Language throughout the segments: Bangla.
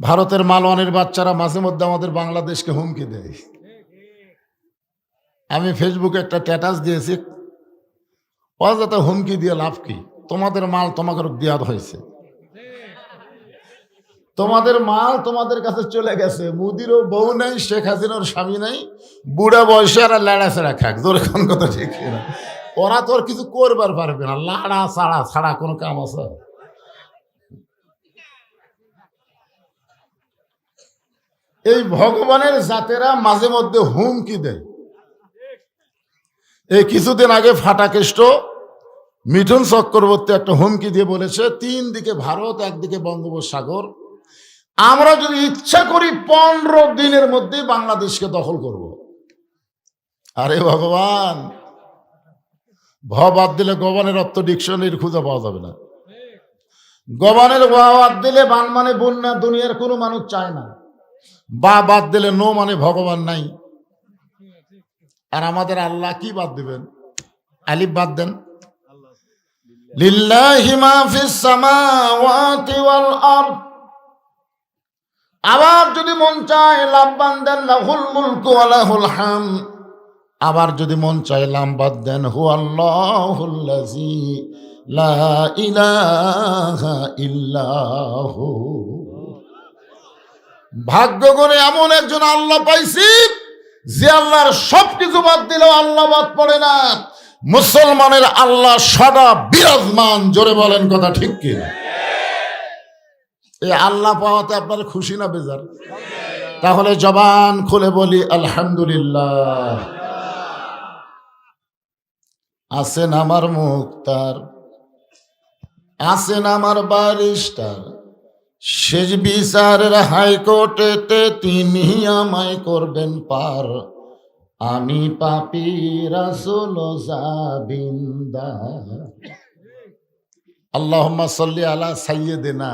ভারতের মালওয়ানের বাচ্চারা মাঝে মধ্যে আমাদের বাংলাদেশকে হুমকি দেয়। আমি ফেসবুকে একটা স্ট্যাটাস দিয়েছি। অযথা হুমকি দিয়ে লাভ কি? তোমাদের মাল তোমাকে দেওয়া হয়েছে। তোমাদের মাল তোমাদের কাছে চলে গেছে। মুদিরও বউ নাই, শেখ হাসিনার স্বামী নাই। বুড়া বয়সে আর ল্যাড়া ছাড়া খাক। জোরে কথা ঠিক ওরা তো আর কিছু করবার পারবে না। লাড়া ছাড়া ছাড়া কোনো কাম আছে? এই ভগবানের জাতেরা মাঝে মধ্যে হুমকি দেয়। এই কিছুদিন আগে ফাটাকেষ্ট মিঠুন চক্রবর্তী একটা হুমকি দিয়ে বলেছে, তিন দিকে ভারত একদিকে বঙ্গোপসাগর। আমরা যদি ইচ্ছা করি পনেরো দিনের মধ্যে বাংলাদেশকে দখল করব। আরে ভগবান, ভ বাদ দিলে গবানের অর্থ ডিকশনারির খুঁজে পাওয়া যাবে না। গবানের বাদ দিলে বান মানে বন্যা দুনিয়ার কোনো মানুষ চায় না। বা বাদ দিলে নো মানে ভগবান নাই। আর আমাদের আল্লাহ কি বাদ দিবেন? আলিফ বাদ দেন। আবার যদি মন চায় লাভবান দেন, লাহুল মুলকু হাম। আবার যদি মন চায় লাম্বাদ দেন হু ইলাহা ইল্লাহু। ভাগ্য করে এমন একজন আল্লাহ পাইছি, যে আল্লাহর সব কিছু বাদ দিলেও আল্লাহ বাদ পড়ে না। মুসলমানের আল্লাহ সদা বিরাজমান, জোরে বলেন কথা ঠিক কি? এই আল্লাহ পাওয়াতে আপনার খুশি না বেজার? তাহলে জবান খুলে বলি, আলহামদুলিল্লাহ। আছেন আমার মুক্তার, আছেন আমার বারিস্টার। শেষ বিচারের হাইকোর্টেতে তিনি আমায় করবেন পার। আমি পাপি রাসুল আল্লাহম্মা সাল্লি আলা সাইয়েদেনা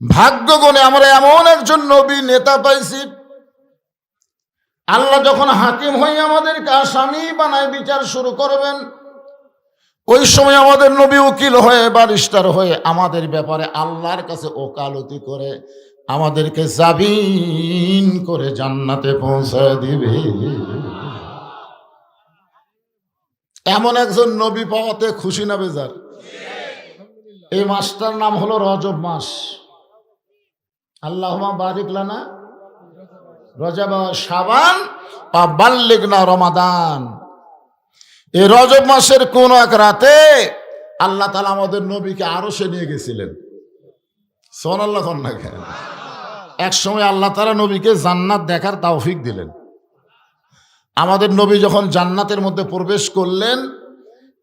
ভাগ্য গুণে আমরা এমন একজন নবী নেতা পাইছি। আল্লাহ যখন হাকিম হয়ে আমাদেরকে আসামি বানায় বিচার শুরু করবেন ওই সময় আমাদের নবী উকিল হয়ে বারিস্টার হয়ে আমাদের ব্যাপারে আল্লাহর কাছে ওকালতি করে আমাদেরকে জাবিন করে জান্নাতে পৌঁছায় দিবে। এমন একজন নবী পাওয়াতে খুশি না বেজার? এই মাসটার নাম হলো রজব মাস। আল্লাহ বারিক লানা। রজব সাবান বাল্লিক না রমাদান। এই রজব মাসের কোন এক রাতে আল্লাহ তালা আমাদের নবীকে আরও সে নিয়ে গেছিলেন। সোন আল্লাহ কেন? এক সময় আল্লাহ তালা নবীকে জান্নাত দেখার তাওফিক দিলেন। আমাদের নবী যখন জান্নাতের মধ্যে প্রবেশ করলেন,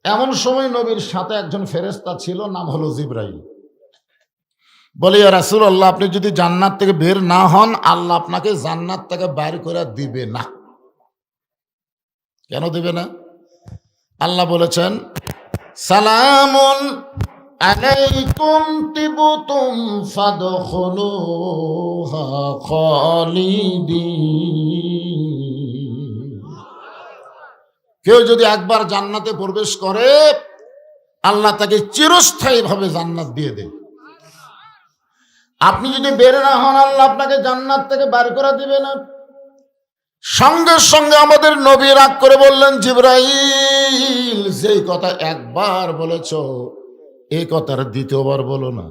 এমন সময় নবীর সাথে একজন ফেরেস্তা ছিল, নাম হলো জিব্রাইল। বলে রাসুল আল্লাহ আপনি যদি জান্নাত থেকে বের না হন, আল্লাহ আপনাকে জান্নাত থেকে বাইর করে দিবে না। কেন দিবে না? আল্লাহ বলেছেন, সালামুন আলাইকুম তিবতুম ফাদখুলুহা খালিদিন। কেউ যদি একবার জান্নাতে প্রবেশ করে, আল্লাহ তাকে চিরস্থায়ীভাবে জান্নাত দিয়ে দেয়। আপনি যদি বের না হন, আল্লাহ আপনাকে জান্নাত থেকে বার করে দিবে না। সঙ্গে সঙ্গে আমাদের নবী রাগ করে বললেন, জিব্রাইল, যেই কথা একবার বলেছ এই কথার দ্বিতীয়বার বলো না।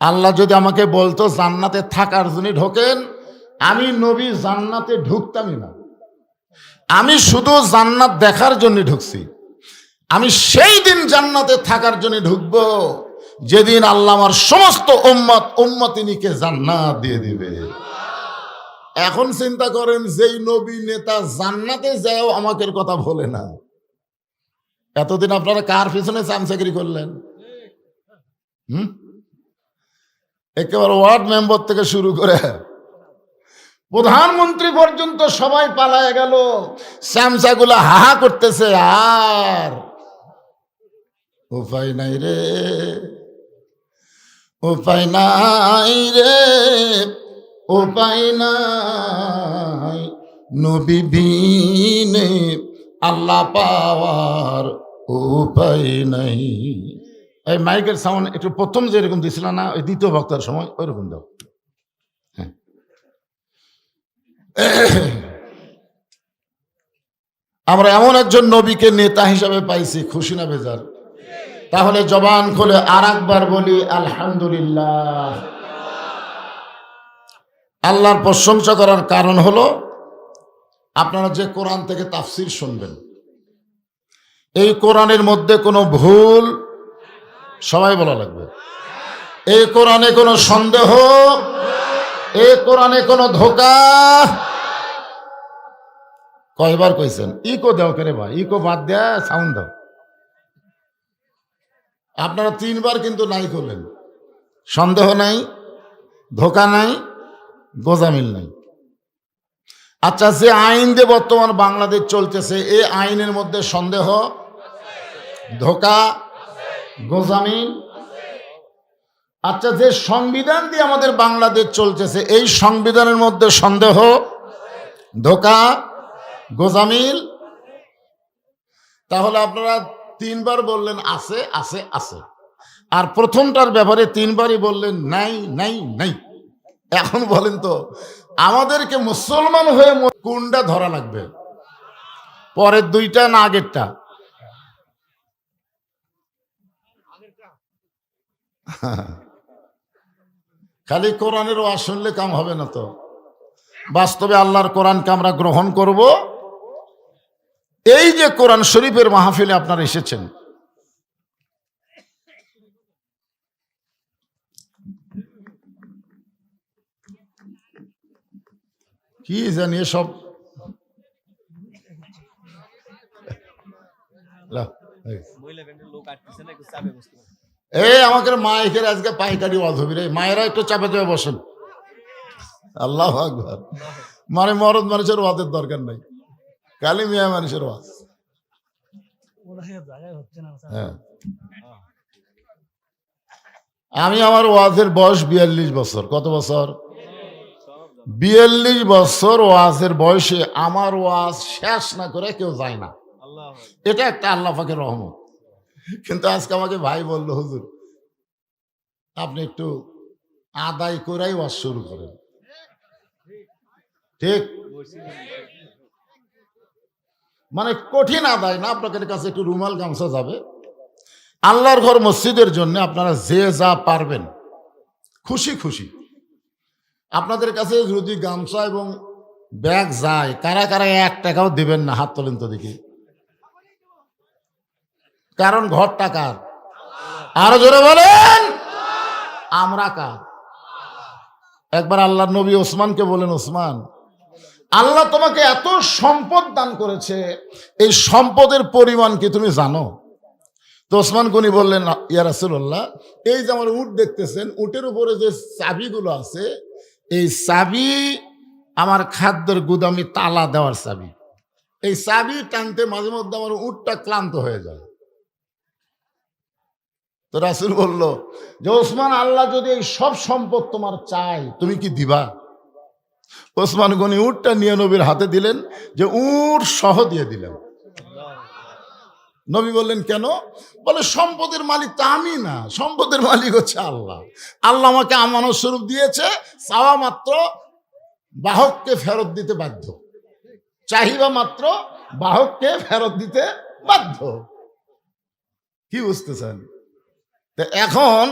আল্লাহ যদি আমাকে বলতো জান্নাতে থাকার জন্য ঢোকেন, আমি নবী জান্নাতে ঢুকতামই না। আমি শুধু জান্নাত দেখার জন্য ঢুকছি। আমি সেই দিন জান্নাতে থাকার জন্য ঢুকবো, যেদিন আল্লাহ আমার সমস্ত উম্মত উম্মতিনীকে জান্নাত দিয়ে দিবে। এখন চিন্তা করেন, যেই নবী নেতা জান্নাতে যাও আমাকে কথা বলে না। এতদিন আপনারা কার পিছনে চামচাকরি করলেন? হুম? একেবারে ওয়ার্ড মেম্বার থেকে শুরু করে প্রধানমন্ত্রী পর্যন্ত সবাই পালায় গেল। স্যামসাগুলা হাহা করতেছে, আর উপায় নাই রে, উপায় নাই রে। উপায় নাই নবী বিনে আল্লাহ পাওয়ার উপায় নাই। এই মাইকের সাউন্ড একটু প্রথম যেরকম দিছিল না, ওই দ্বিতীয় বক্তার সময় ওইরকম দাও। হ্যাঁ। আমরা এমন একজন নবীকে নেতা হিসাবে পাইছি, খুশি না বেজার? তাহলে জবান খুলে আর একবার বলি, আলহামদুলিল্লাহ। আল্লাহর প্রশংসা করার কারণ হলো আপনারা যে কোরআন থেকে তাফসির শুনবেন। এই কোরআনের মধ্যে কোনো ভুল সবাই বলা লাগবে। এই কোরআনে কোনো সন্দেহ, এই কোরআনে কোনো ধোকা। কয়বার কইছেন? ইকো দাও কেরে ভাই, ইকো বাদ দেয়া সাউন্ড দাও। আপনারা তিনবার কিন্তু নাই করলেন। সন্দেহ নাই, ধোকা নাই গোজামিল নাই। আচ্ছা যে আইন দিয়ে বর্তমান বাংলাদেশ চলতেছে, এই আইনের মধ্যে সন্দেহ, ধোকা, গোজামিল? আচ্ছা যে সংবিধান দিয়ে আমাদের বাংলাদেশ চলতেছে, এই সংবিধানের মধ্যে সন্দেহ, ধোকা, গোজামিল? তাহলে আপনারা তিনবার বললেন আছে আছে আছে। আর প্রথমটার ব্যাপারে তিনবারই বললেন নাই নাই নাই। এখন বলেন তো, আমাদেরকে মুসলমান হয়ে কোনটা ধরা লাগবে। পরের দুইটা না আগেরটা? খালি কোরআনের ওয়াজ শুনলে কাম হবে না তো। বাস্তবে আল্লাহর কোরআনকে আমরা গ্রহণ করব। এই যে কোরআন শরীফের মাহফিলে আপনারা এসেছেন কি জানি সব এই। আমাকে মাইকের আজকে পাইকারি ওয়াজ হবি রে, মায়েরা একটু চাপে চাপে বসেন। আল্লাহ আকবার। মানে মরদ মানুষের ওয়াজের দরকার নাই। কালি মিয়া মানুষের ওয়াজ। হ্যাঁ। আমি আমার ওয়াজের বয়স বিয়াল্লিশ বছর। কত বছর? বিয়াল্লিশ বছর ওয়াজের বয়সে আমার ওয়াজ শেষ না করে কেউ যায় না। এটা একটা আল্লাহ পাকের রহমত। কিন্তু আজকে আমাকে ভাই বলল হুজুর আপনি একটু আদায় করাই ওয়াজ শুরু করেন। ঠিক? মানে কঠিন আদায় না আপনাদের কাছে একটু রুমাল গামছা যাবে। আল্লাহর ঘর মসজিদের জন্য আপনারা যে যা পারবেন খুশি খুশি। আপনাদের কাছে যদি গামছা এবং ব্যাগ যায়, কারা কারা এক টাকাও দিবেন না? হাত তোলেন তো দেখি। কারণ ঘরটা কার? আরও জোরে বলেন! আমরা কার? একবার আল্লাহ নবী ওসমানকে বলেন, ওসমান, আল্লাহ তোমাকে এত সম্পদ দান করেছে, এই সম্পদের পরিমাণ কি তুমি জানো? তো ওসমান গনি বললেন, ইয়া রাসূলুল্লাহ, এই যে আমার উট দেখতেছেন, উটের উপরে যে চাবিগুলো আছে এই চাবি, আমার খাদ্যের গুদামি তালা দেওয়ার চাবি। এই চাবি টানতে মাঝে মধ্যে আমার উটটা ক্লান্ত হয়ে যায়। তো রাসুল বলল, যে ওসমান, আল্লাহ যদি এই সব সম্পদ তোমার চাই তুমি কি দিবা? ওসমান গনি উটটা নিয়ে নবীর হাতে দিলেন, যে উট সহ দিয়ে দিলেন। নবী বললেন, কেন? বলে, সম্পদের মালিক তো আমি না, সম্পদের মালিক হচ্ছে আল্লাহ। আল্লাহ আমাকে আমানত স্বরূপ দিয়েছে, চাওয়া মাত্র বাহককে ফেরত দিতে বাধ্য। চাহিবা মাত্র বাহককে ফেরত দিতে বাধ্য। কি বুঝতেছেন? তো এখন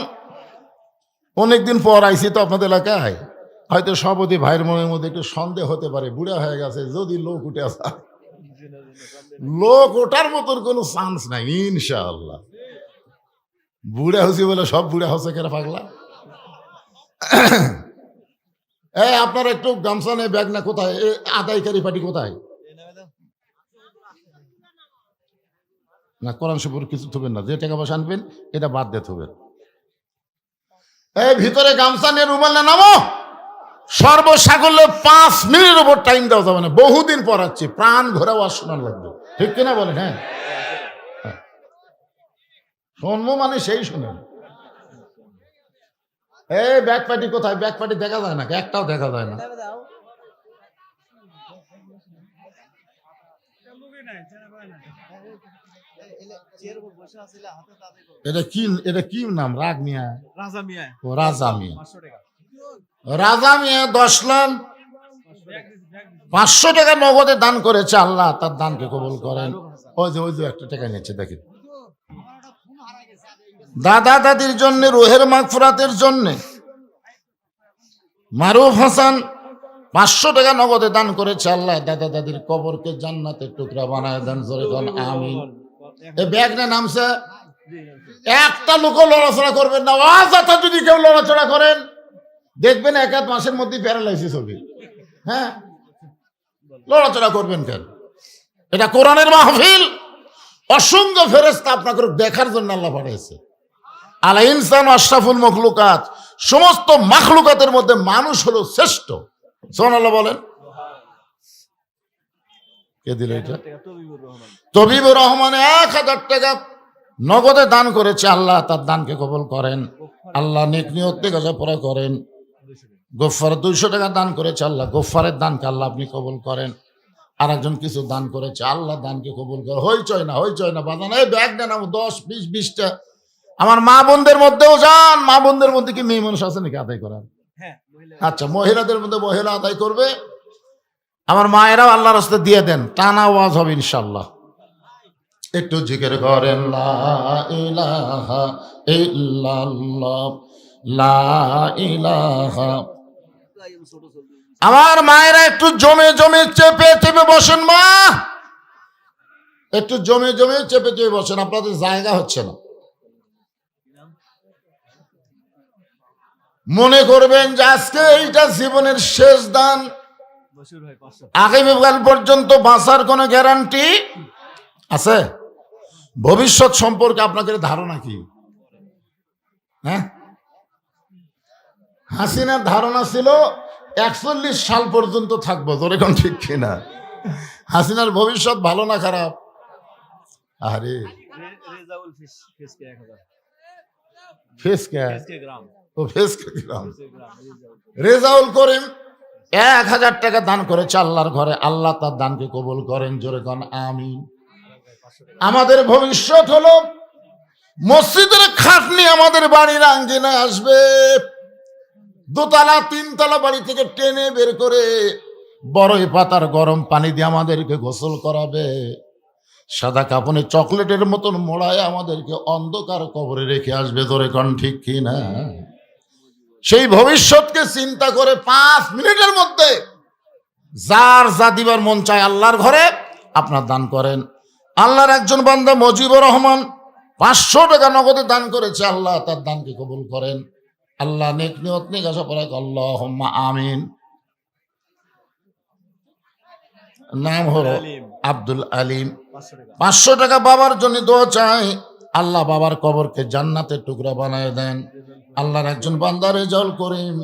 অনেকদিন পর আইসি তো আপনাদের এলাকায়, হয়তো সভাপতি ভাইয়ের মনের মধ্যে একটু সন্দেহ হতে পারে, বুড়া হয়ে গেছে, যদি লোক উঠে আসা। লোক ওটার মতন কোনো চান্স নাই, ইনশাআল্লাহ। বুড়া হসি বলে সব বুড়া হসে কেন পাগলা? এই, আপনার একটু গামছা নেই ব্যাগ না, কোথায়? এ আদায়কারী পার্টি কোথায়? না, কোরআন শরীফের কিছু থবেন না, যে টাকা পয়সা আনবেন, এটা বাদ দিয়ে থবেন। এই, ভিতরে গামছা নিয়ে রুমাল না নামো। সর্বসাকল্যে পাঁচ মিনিটের উপর টাইম দেওয়া যাবে না। বহুদিন পড়াচ্ছি প্রাণ ঘোরা ওয়াজ শোনার লাগবে। ঠিক কিনা বলেন হ্যাঁ। শুনব মানে সেই শুনেন। এই ব্যাক পার্টি কোথায়? ব্যাক পার্টি দেখা যায় না একটাও দেখা যায় না। এটা কি এটা কি নাম? রাগ মিয়া? রাজা মিয়া। ও রাজা মিয়া। রাজা মিয়া দশ লাখ, পাঁচশো টাকা নগদে দান করেছে আল্লাহ, তার দানকে কবুল করেন। ওই যে ওই যে একটা টাকা নিচ্ছে দেখেন। দাদা দাদির জন্য, রোহের মাগফুরাতের জন্য মারুফ হাসান পাঁচশো টাকা নগদে দান করেছে আল্লাহ, দাদা দাদির কবরকে জান্নাতের টুকরা বানায় দেন কোন আমি এ ব্যাগ নামছে। একটা লোকও লড়াচড়া করবেন না, অযথা যদি কেউ লড়াচড়া করেন দেখবেন এক আধ মাসের মধ্যে প্যারালাইসিস হবে। হ্যাঁ? লড়াচড়া করবেন কেন? এটা কোরআনের মাহফিল। অসংখ্য ফেরেস্তা আপনাকে দেখার জন্য আল্লাহ পাঠিয়েছে। আলা ইনসান আশরাফুল মখলুকাত। সমস্ত মাখলুকাতের মধ্যে মানুষ হলো শ্রেষ্ঠ। সোহান আল্লাহ বলেন। কে দিল এটা? তবিবুর রহমান এক হাজার টাকা নগদে দান করেছে। আল্লাহ তার দানকে কবল করেন। আল্লাহ নেক নিয়ত থেকে করেন। গোফার দুইশো টাকা দান করেছে আল্লাহ। গোফারের দানকে আল্লাহ আপনি কবুল করেন। আর একজন কিছু দান করেছে আল্লাহ দানকে কবুল করে হইচই না হইচই না বাজান। এই ব্যাগ দেন আমার দশ বিশ বিশটা। আমার মা বোনদের মধ্যেও যান। মা বোনদের মধ্যে কি মেয়ে মানুষ আছে নাকি আদায় করার? হ্যাঁ আচ্ছা মহিলাদের মধ্যে মহিলা আদায় করবে। আমার মায়েরাও আল্লাহ রাস্তা দিয়ে দেন। টানা ওয়াজ হবে ইনশাল্লাহ একটু জিকির করেন লা ইলাহা ইল্লাল্লাহ লা ইলাহা আমার মায়েরা একটু জমে জমে চেপে চেপে বসেন মা। একটু জমে জমে চেপে চেপে বসেন আপনাদের জায়গা হচ্ছে না। মনে করবেন যে আজকে এইটা জীবনের শেষ দান। আগামীকাল পর্যন্ত বাঁচার কোনো গ্যারান্টি আছে? ভবিষ্যৎ সম্পর্কে আপনাদের ধারণা কি? হ্যাঁ? হাসিনার ধারণা ছিল একচল্লিশ সাল পর্যন্ত থাকব তোর এখন ঠিক কিনা? হাসিনার ভবিষ্যৎ ভালো না খারাপ? আরে। রেজাউল করিম এক হাজার টাকা দান করেছে আল্লাহর ঘরে। আল্লাহ তার দানকে কবুল করেন জোরে কন আমিন। আমাদের ভবিষ্যৎ হলো মসজিদের খাটনি আমাদের বাড়ির আঙ্গিনায় আসবে। দোতলা তিনতলা বাড়ি থেকে টেনে বের করে বড়ই পাতার গরম পানি দিয়ে আমাদেরকে গোসল করাবে। সাদা কাপনে চকলেটের মতন মোড়ায় আমাদেরকে অন্ধকার কবরে রেখে আসবে। ধরে কন ঠিক কি কিনা? সেই ভবিষ্যৎকে চিন্তা করে পাঁচ মিনিটের মধ্যে যার যা দিবার মন চায় আল্লাহর ঘরে আপনার দান করেন। আল্লাহর একজন বান্দা মজিবুর রহমান পাঁচশো টাকা নগদে দান করেছে, আল্লাহ তার দানকে কবুল করেন। আল্লাহ নেক নিয়ত নেক আশা পরে আল্লাহ আমিন। নাম হলো আব্দুল আলিম। পাঁচশো টাকা। বাবার জন্য দোয়া চাই। আল্লাহ বাবার কবরকে জান্নাতের টুকরা বানায় দেন। আল্লাহর একজন বান্দারে জল করিম।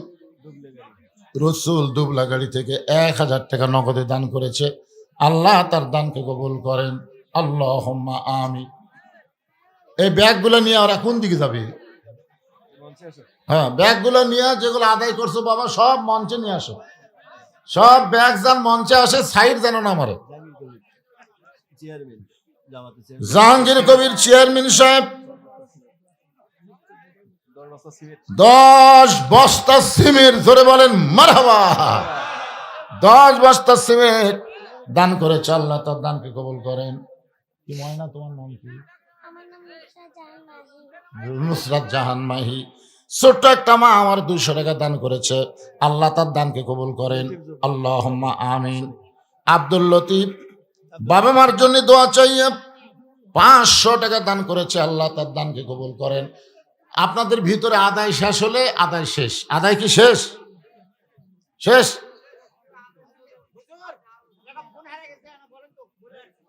রসুল দুবলা গাড়ি থেকে এক হাজার টাকা নগদে দান করেছে। আল্লাহ তার দানকে কবুল করেন। আল্লাহ আমি এই ব্যাগগুলো নিয়ে ওরা কোন দিকে যাবে? হ্যাঁ ব্যাগগুলো নিয়ে যেগুলো আদায় করছ বাবা সব মঞ্চে নিয়ে আসো। সব ব্যাগ যান মঞ্চে আসে সাইড যেন না মারে। জাহাঙ্গীর কবির চেয়ারম্যান সাহেব দশ বস্তা সিমেন্ট ধরে বলেন মারহাবা! দশ বস্তা সিমেন্ট দান করে আল্লাহ তার দানকে কবল করেন। কি ময়না তোমার নাম কি? নুসরাত জাহান মাহি। ছোট্ট একটা মা আমার দুইশো টাকা দান করেছে। আল্লাহ তার দানকে কবুল করেন। আল্লাহ আমিন। আব্দুল লতিফ, বাবা মার জন্য দোয়া চাইয়ে পাঁচশো টাকা দান করেছে। আল্লাহ তার দানকে কবুল করেন। আপনাদের ভিতরে আদায় শেষ হলে আদায় শেষ। আদায় কি শেষ? শেষ?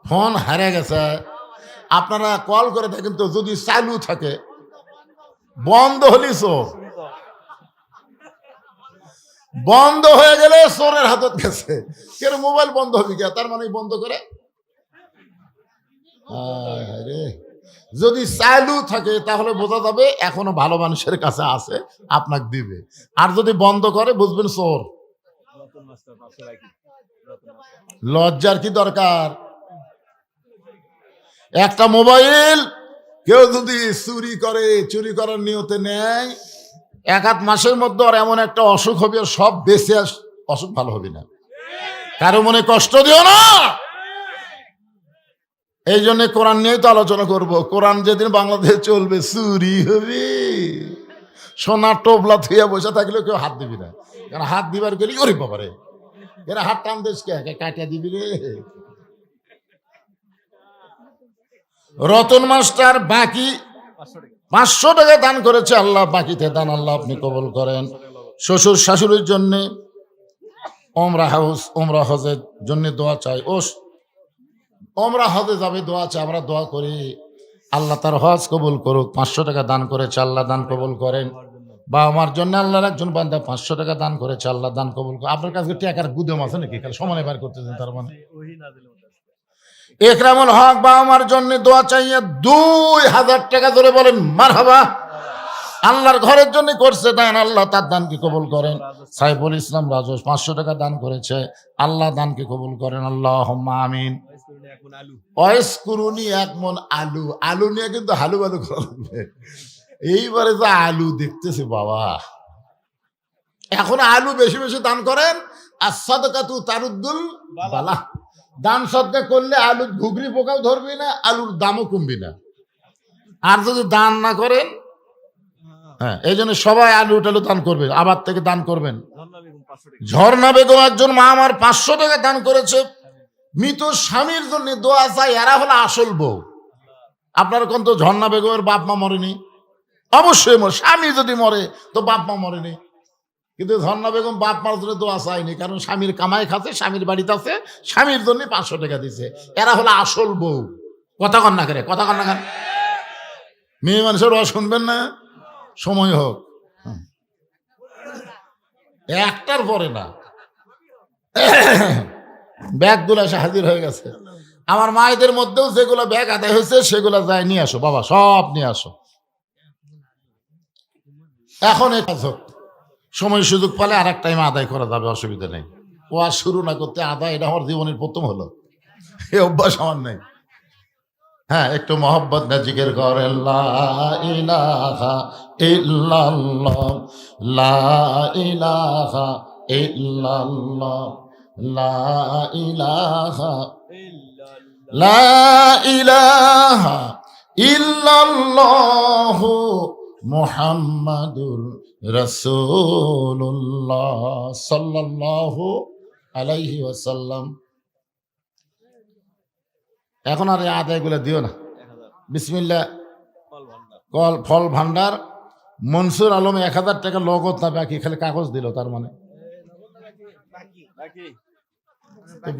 ফোন হারে গেছে। আপনারা কল করে দেখেন তো, যদি চালু থাকে। বন্ধ হলি চোর। বন্ধ হয়ে গেলে চোরের হাতত গেছে। কেন মোবাইল বন্ধ হবে কে তার মানে বন্ধ করে? যদি চালু থাকে, তাহলে বোঝা যাবে এখনও ভালো মানুষের কাছে আছে, আপনাকে দিবে। আর যদি বন্ধ করে, বুঝবেন চোর। লজ্জার কি দরকার? একটা মোবাইল কেউ যদি চুরি করে, চুরি করার নিয়তে নেয়, এক আধ মাসের মধ্যে আর এমন একটা অসুখ হবে সব বেঁচে আস, অসুখ ভালো হবে না। কারও মনে কষ্ট দিও না। এই জন্য কোরআন নিয়েই তো আলোচনা করব। কোরআন যেদিন বাংলাদেশে চলবে, চুরি হবে। সোনার টোপলা থুয়ে বসে থাকলেও কেউ হাত দিবি না। কারণ হাত দিবার গেলে ওরে বাবারে। এরা হাত টান দেশ কে? কাটিয়া দিবি রে। রতন মাস্টার বাকি পাঁচশো টাকা দান করেছে, আল্লাহ বাকিতে দান আল্লাহ আপনি কবল করেন। শ্বশুর শাশুড়ির জন্যে ওমরা হাউস, ওমরা হজের জন্য দোয়া চাই। ও ওমরা হজে যাবে, দোয়া চাই, আমরা দোয়া করি। আল্লাহ তার হজ কবুল করুক, পাঁচশো টাকা দান করেছে, আল্লাহ দান কবুল করেন। বা আমার জন্য আল্লাহর একজন বান্ধব পাঁচশো টাকা দান করেছে, আল্লাহ দান কবুল আপনার কাছে টাকার গুদম আছে নাকি? খালি সমানে বার করতেছেন তার মানে। একরামুল হক বা আমার জন্য দোয়া চাইয়ে দুই হাজার টাকা ধরে বলেন মার হাবা আল্লাহর ঘরের জন্য করছে দান, আল্লাহ তার দানকে কবুল করেন। সাইফুল ইসলাম রাজস পাঁচশো টাকা দান করেছে, আল্লাহ দানকে কবুল করেন। আল্লাহ আমিন। অয়েস কুরুনি আলু আলু নিয়ে কিন্তু হালু বালু করা লাগবে এইবারে যে আলু দেখতেছে বাবা। এখন আলু বেশি বেশি দান করেন আর সদকাতু তারুদ্দুল বালা। দান সদকা করলে আলুর ঘুগরি পোকাও ধরবি না, আলুর দামও কমবি না। আর যদি দান না করেন হ্যাঁ এই জন্য সবাই আলু টালু দান করবে আবার থেকে দান করবেন। ঝর্ণা বেগম একজন মা আমার পাঁচশো টাকা দান করেছে। মৃত স্বামীর জন্য দোয়া চাই, এরা হলো আসল বউ। আপনার কোন তো ঝর্ণা বেগমের বাপ মা মরেনি। অবশ্যই মরে, স্বামী যদি মরে, তো বাপ মা মরেনি। কিন্তু ঝর্ণা বেগম বাপ মার জন্য দোয়া চায়নি, কারণ স্বামীর কামাই খাচ্ছে, স্বামীর বাড়িতে আছে, স্বামীর জন্য পাঁচশো টাকা দিছে। এরা হলো আসল বউ। কথা কন না করে, কথা কন না কেন মেয়ে মানুষের রস শুনবেন না? সময় হোক। একটার পরে না। ব্যাগগুলো এসে হাজির হয়ে গেছে। আমার মায়েদের মধ্যেও যেগুলো ব্যাগ আদায় হয়েছে, সেগুলো যায় নিয়ে আসো, বাবা, সব নিয়ে আসো। এখন এই কাজ হোক। সময় সুযোগ পেলে আর এক টাইম আদায় করা যাবে, অসুবিধা নেই। ও আর শুরু না করতে আদায়, এটা আমার জীবনের প্রথম হলো। এ অভ্যাস আমার নেই। হ্যাঁ একটু মোহব্বত না জিজ্ঞের করে লা ইলাহা আলাইহি ওয়াসাল্লাম। এখন আর এই আদায়গুলো দিও না। বিসমিল্লাহ। কল ফল ভান্ডার মনসুর আলম এক হাজার টাকা লগত না বাকি, খালি কাগজ দিল তার মানে।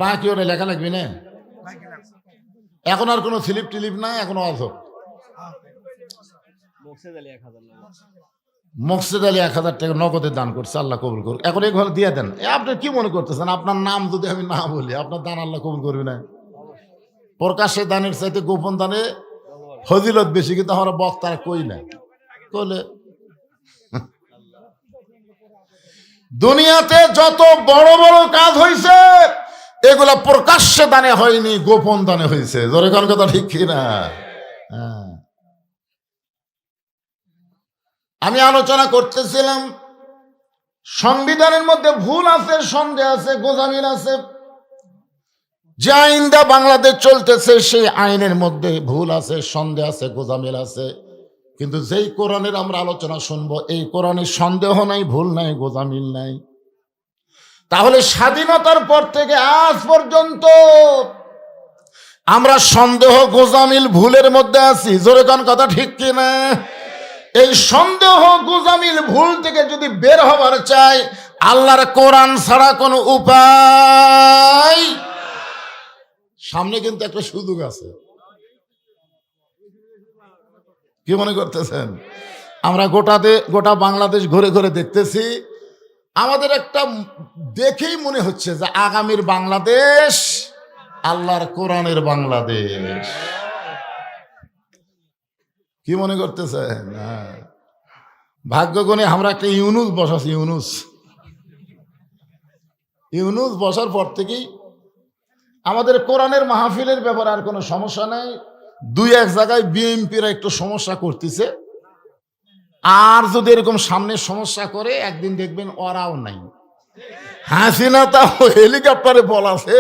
বাকি ওটা লেখা লাগবে না? এখন আর কোনো স্লিপ টিলিপ নাই, এখন অথ মকসিদ আলী এক হাজার টাকা নগদে দান করছে, আল্লাহ কবুল করুক। এখন এই ঘরে দিয়ে দেন। আপনি কি মনে করতেছেন? আপনার নাম যদি আমি না বলি, আপনার দান আল্লাহ কবুল করবে না। প্রকাশ্যে দানের চাইতে গোপন দানে ফজিলত বেশি, কিন্তু আমরা বক্তারা কই না? কলে দুনিয়াতে যত বড় বড় কাজ হয়েছে এগুলা প্রকাশ্যে দানে হয়নি, গোপন দানে হয়েছে জোরে কথা ঠিক কিনা? হ্যাঁ। আমি আলোচনা করতেছিলাম, সংবিধানের মধ্যে ভুল আছে, সন্দেহ আছে, গোজামিল আছে। যে আইনটা বাংলাদেশ চলতেছে, সেই আইনের মধ্যে ভুল আছে, সন্দেহ আছে, গোজামিল আছে। কিন্তু যেই কোরআনের আমরা আলোচনা শুনব, এই কোরআনের সন্দেহ নাই, ভুল নাই, গোজামিল নাই। তাহলে স্বাধীনতার পর থেকে আজ পর্যন্ত আমরা সন্দেহ, গোজামিল, ভুলের মধ্যে আছি। জোরে কথা ঠিক কিনা? এই সন্দেহ গোজামিল ভুল থেকে যদি বের হবার চাই আল্লাহর কোরআন ছাড়া কোনো উপায় সামনে কিন্তু একটা সুযোগ আছে। কি মনে করতেছেন? আমরা গোটাতে, গোটা বাংলাদেশ ঘুরে ঘুরে দেখতেছি। আমাদের একটা দেখেই মনে হচ্ছে যে আগামীর বাংলাদেশ আল্লাহর কোরআনের বাংলাদেশ। কি মনে করতেছেন হ্যাঁ। ভাগ্যগণে আমরা একটা ইউনুস বসাছি, ইউনুস। ইউনুস বসার পর থেকেই আমাদের কোরআনের মাহফিলের ব্যাপারে আর কোনো সমস্যা নাই। দুই এক জায়গায় বিএনপিরা একটু সমস্যা করতেছে। আর যদি এরকম সামনে সমস্যা করে, একদিন দেখবেন ওরাও নাই। হাসিনা তাও হেলিকপ্টারে পলাছে।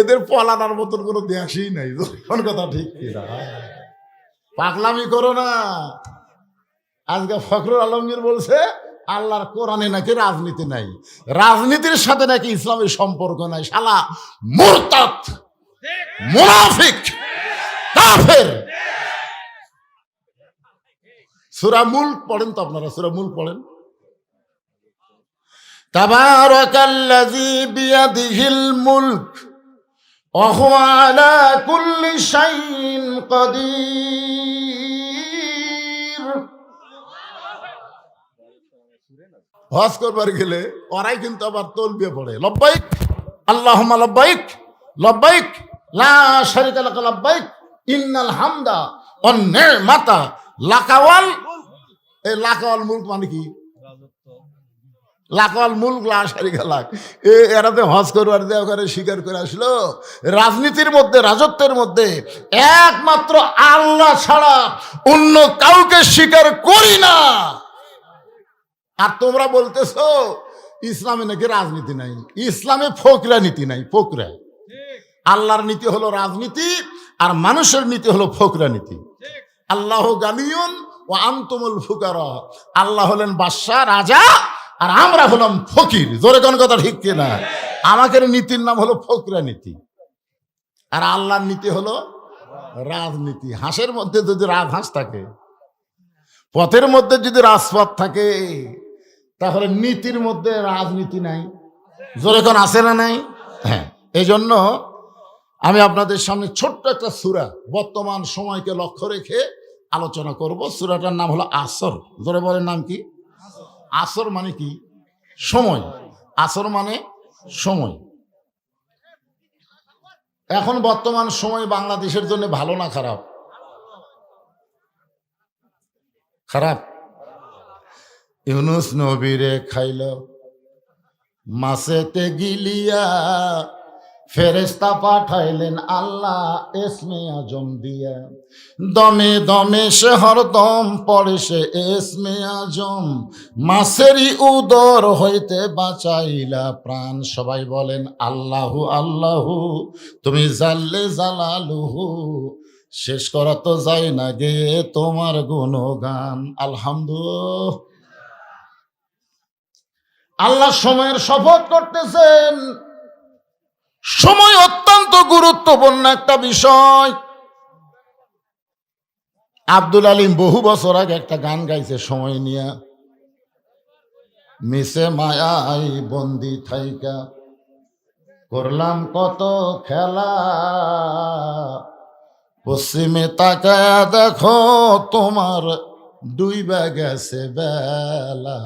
এদের পলানোর মতন কোনো দেশই নাই। কথা ঠিক কিনা। পাগলামি করো না। আজকে ফখরুল আলমগীর বলছে, আল্লাহর কোরআনে নাকি রাজনীতি নাই। রাজনীতির সাথে নাকি ইসলামের সম্পর্ক নাই। শালা মুরতাদ, মুনাফিক, কাফের। সূরা মুলক পড়েন তো আপনারা? সূরা মুলক পড়েন। তাবারাকাল্লাযী বিয়াদিহিল মুলক وهو على كل شيء قدير হজ করবার গেলে ওরাই কিন্তু আবার তলবিয়ে পড়ে লব্বাইক আল্লাহুম্মা লব্বাইক লব্বাইক লা শারিকা লাকা লব্বাইক ইন্নাল হামদা ওয়ান নি'মাতা লাকাওয়াল এই লাকাওয়াল মুলক মানে কি রাজত্ব লাকাল মূল লা শারিকা লাক এ, এরাতে হজ করবার দেওয়া করে, স্বীকার করে আসলো। রাজনীতির মধ্যে, রাজত্বের মধ্যে একমাত্র আল্লাহ ছাড়া অন্য কাউকে স্বীকার করি না। আর তোমরা বলতেছো, ইসলামে নাকি রাজনীতি নাই? ইসলামে ফকরা নীতি নাই, ফকরা। আল্লাহর নীতি হলো রাজনীতি, আর মানুষের নীতি হলো ফকরা নীতি। আল্লাহ গানিয়ন ও আন্তমুল ফুকার। আল্লাহ হলেন বাদশাহ, রাজা আর আমরা হলাম ফকির। জোরে কোন কথা ঠিক কিনা? আমাদের নীতির নাম হলো ফকরা নীতি। আর আল্লাহর নীতি হলো রাজনীতি। হাঁসের মধ্যে যদি রাজহাঁস থাকে, পথের মধ্যে যদি রাজপথ থাকে, তাহলে নীতির মধ্যে রাজনীতি নাই। জোরে কোন আছে না নাই? হ্যাঁ এই জন্য আমি আপনাদের সামনে ছোট্ট একটা সুরা বর্তমান সময়কে লক্ষ্য রেখে আলোচনা করব। সুরাটার নাম হলো আসর। জোরে বলেন নাম কি? আসর মানে কি? সময়। আসর মানে সময়। এখন বর্তমান সময় বাংলাদেশের জন্য ভালো না খারাপ? খারাপ? ইউনুস নবীরে খাইল মাসেতে গিলিয়া ফেরেস্তা পাঠাইলেন আল্লাহ এসমে আজম দিয়া। দমে দমে সে হরদম পড়ে সে এসমে আজম। মাসেরই উদর হইতে বাঁচাইলা প্রাণ। সবাই বলেন, আল্লাহু আল্লাহু, তুমি জাল্লে জালালুহু। শেষ করা তো যায় না গে তোমার গুণগান। আলহামদুলিল্লাহ। আল্লাহ সময়ের শপথ করতেছেন। সময় অত্যন্ত গুরুত্বপূর্ণ একটা বিষয়। আব্দুল আলিম বহু বছর আগে একটা গান গাইছে, সময় নিয়ে মিশে মায়াই বন্দি থাইকা। করলাম কত খেলা, পশ্চিমে তাকায়া দেখো তোমার ডুইবা গেছে বেলা।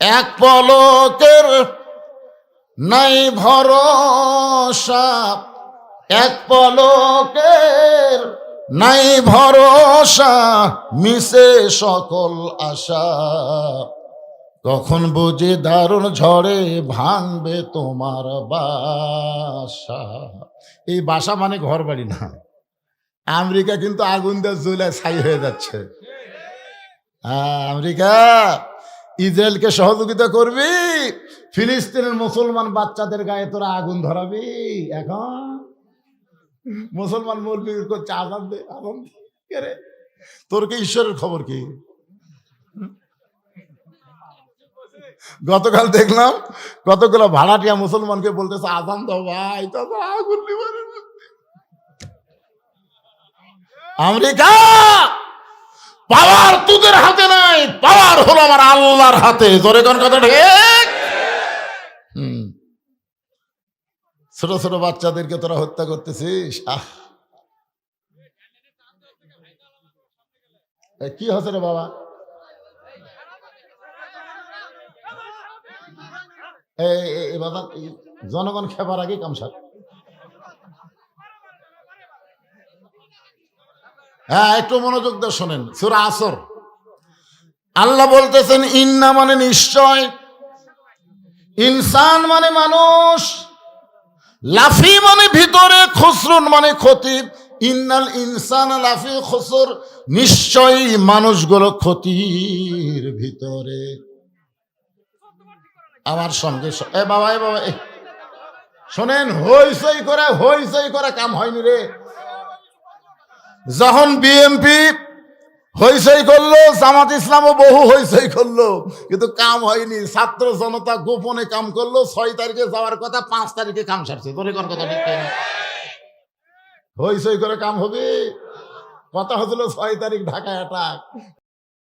এক পলকের নাই ভরসা, এক পলকের নাই ভরসা, মিশে সকল আশা। কখন বুঝি দারুণ ঝড়ে ভাঙবে তোমার বাসা। এই বাসা মানে ঘর বাড়ি না। আমেরিকা কিন্তু আগুন দিয়ে জ্বলে ছাই হয়ে যাচ্ছে। আমেরিকা! ইসরায়েলকে সহযোগিতা করবি, ফিলিস্তিনের মুসলমান বাচ্চাদের গায়ে তোরা আগুন ধরাবি। এখন মুসলমান মরবি করছে আজান দে দে। তোর কি ঈশ্বরের খবর কি? গতকাল দেখলাম কতগুলো ভাড়াটিয়া মুসলমানকে বলতেছে, আজান দাও ভাই আগুন আমেরিকা! পাওয়ার তোদের হাতে নাই পাওয়ার হলো আমার আল্লাহর হাতে জোরে কোন কথা ঠিক। ছোট ছোট বাচ্চাদেরকে তোরা হত্যা করতেছিস কি হচ্ছে রে বাবা এই বাবা জনগণ খেবার আগে কামসার হ্যাঁ একটু মনোযোগ দিয়ে শোনেন। সুরা আসর। আল্লাহ বলতেছেন, ইন্না মানে নিশ্চয়। ইনসান মানে মানুষ। লাফি মানে ভিতরে, খসরুন মানে ক্ষতি। ইন্নাল ইনসান লাফি খসর। নিশ্চয়ই মানুষগুলো ক্ষতির ভিতরে। আমার সঙ্গে এ বাবা এ বাবা শোনেন, হইচই করে হইচই করে কাম হয়নি রে। যখন বিএমপি হইসই করল, জামাত ইসলামও বহু হইসই করল, কিন্তু কাম হয়নি। ছাত্র জনতা গোপনে কাম করল, ছয় তারিখে যাওয়ার কথা, পাঁচ তারিখে কাম সারছে। তোর কোন কথা ঠিক হইসই করে কাম হবে? কথা হচ্ছিল ছয় তারিখ ঢাকায় অ্যাটাক